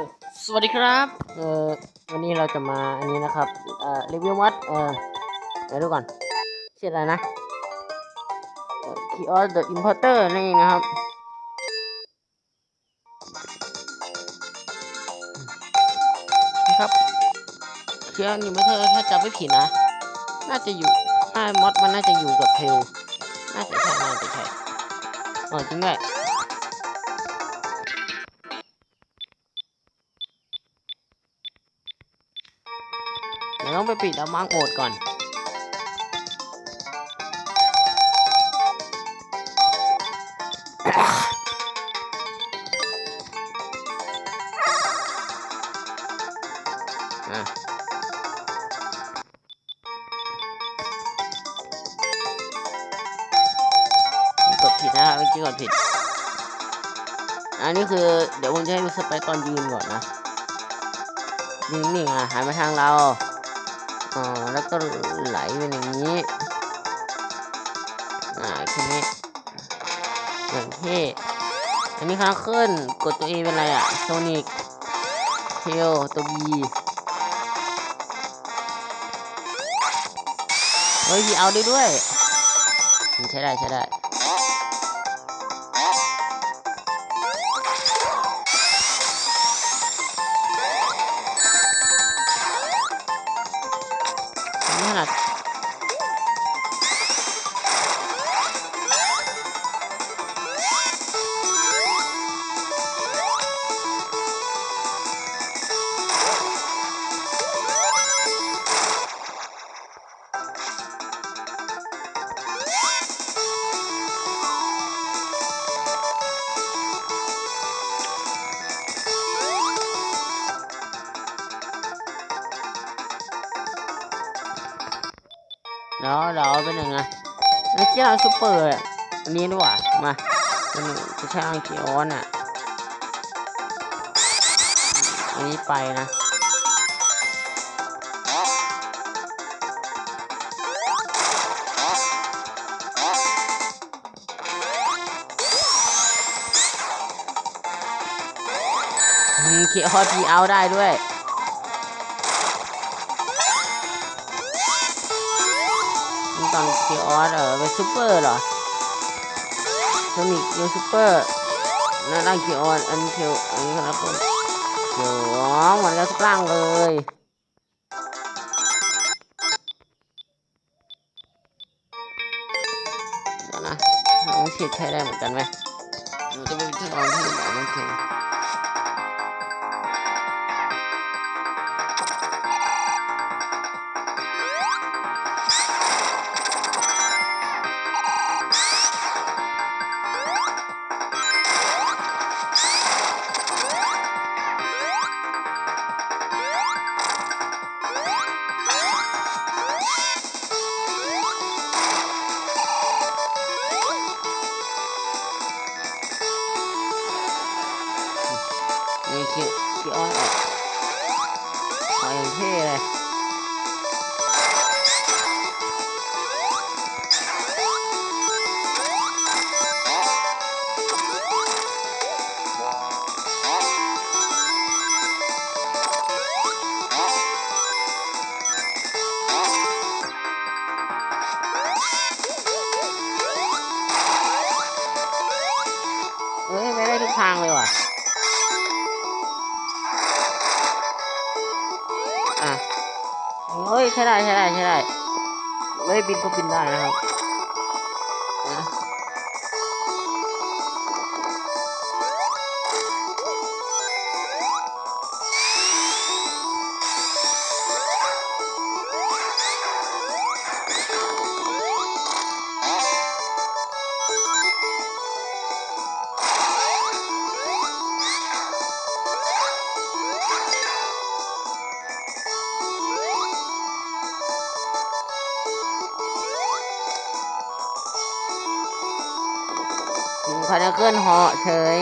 อสวัสดีครับเอ่อวันนี้เราจะมาอันนี้นะครับเอ่อรีวิวมัดเอ่อเดี๋ยวดูก่อนชื่ออะไรนะเอ่อ k i o s the Importer นั่นเองนะครับนะครับ k i o s Importer ถ้าจำไม่ผิดนะ น่าจะอยู่ถ้ามอดมันน่าจะอยู่กับเทลน่าจะใช่น่าจะใช่อ๋อจริงด้วย ยวต้องไปปิดเอามาร์กโหมดก่อนอะกดผิดนะครับเมื่อกี้กดผิด อันนี้คือเดี๋ยวผมจะให้ดูสไปตอนยืนก่อนนะ นิ่งๆอะหันมาทางเรา อ๋อแล้วก็ไหลเป็นอย่างนี้อ่าแค่นี้อย่างเท่อันนี้ค้างขึ้นกดตัว A เป็นอะไรอะโซนิกเทลตัว B เฮ้ยพี่เอาได้ด้วย ใช้ได้ใช้ได้ แล้วเราเอาเป็นหนึ่งนะนักกีฬาซูเปอร์อะอันนี้ดีกว่ามาเป็นจะใช้อังคิออนอะอันนี้ไปนะอืมคิออนพีเอาได้ด้วย ตอนคีออสเออเป็นซูเปอร์เหรอโซนิกยังซูเปอร์นั่นร่างคีออสอันเคียวอันนี้ครับผมโอ้โหเหมือนกันทุกร่างเลยเดี๋ยวนะน้องเชียดใช้ได้เหมือนกันไหมหนูจะไปทดลองที่ไหนน้องเชียนี่คี คีออส เฮ้ยใช่ได้ใช่ได้ใช่ได้เฮ้ยบินก็บินได้นะครับ แล้วขึ้นเหาะเฉย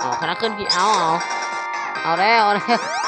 เอาคณะขึ้นพี่เอาเอาเอาแล้วเอาแล้ว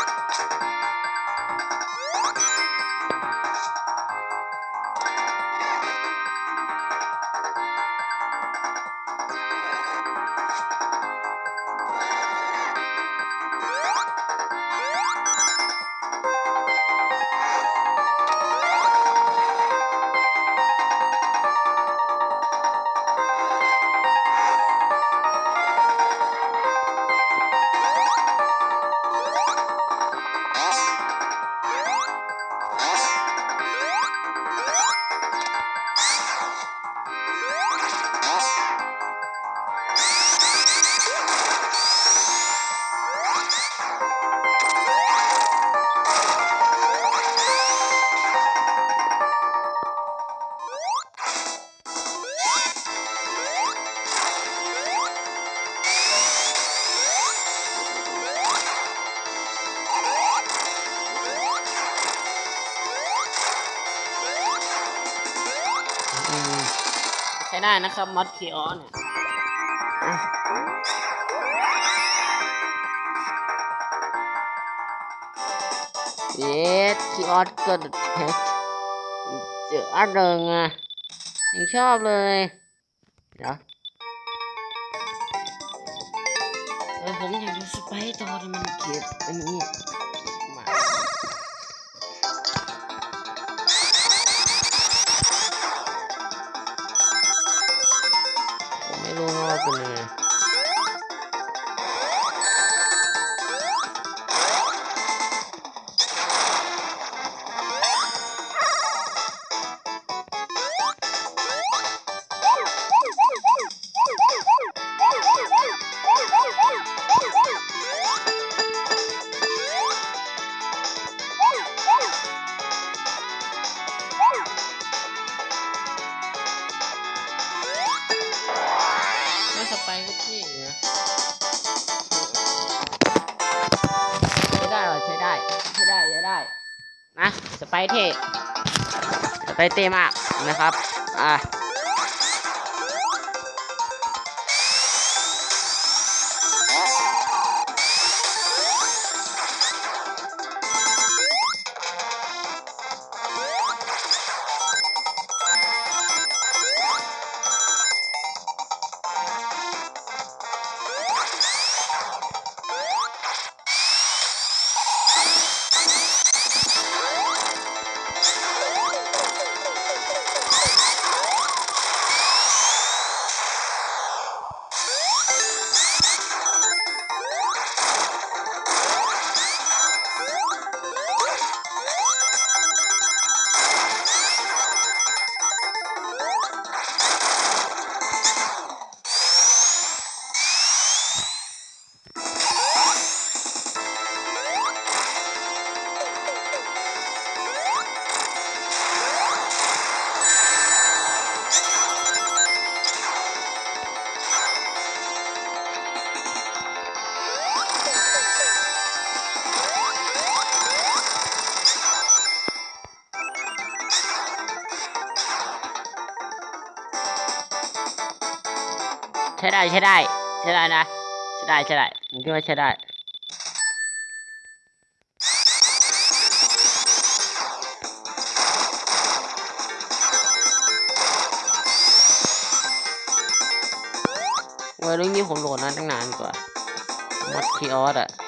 ได้นะครับมอดคีออเนี่ยอะเย็ดคีออนเกิดเพชรเจออันเดิงอะยังชอบเลยเดี๋ยวเออผมอยากดูสไปร์ตอนมันเก็บอันนี้ ผมไม่รู้ว่า เท่สไปเท่มากนะครับ อะ ใช้ได้ใช้ได้ใช้ได้นะใช้ได้ใช้ได้ผมคิดว่าใช้ได้เว้ยเรื่องนี้ผมโหลดนานตั้งนานกว่า มอดคีออสอะ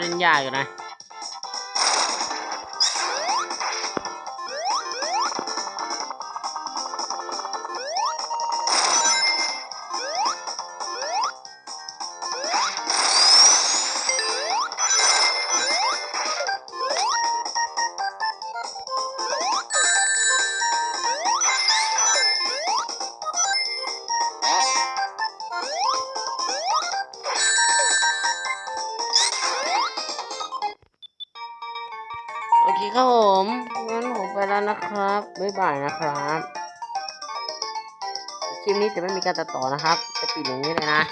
ก็เล่นยากอยู่นะ ครับผมงั้นผมไปแล้วนะครับ บ๊ายบายนะครับ คลิปนี้จะไม่มีการตัดต่อนะครับ จะปิดอย่างนี้เลยนะ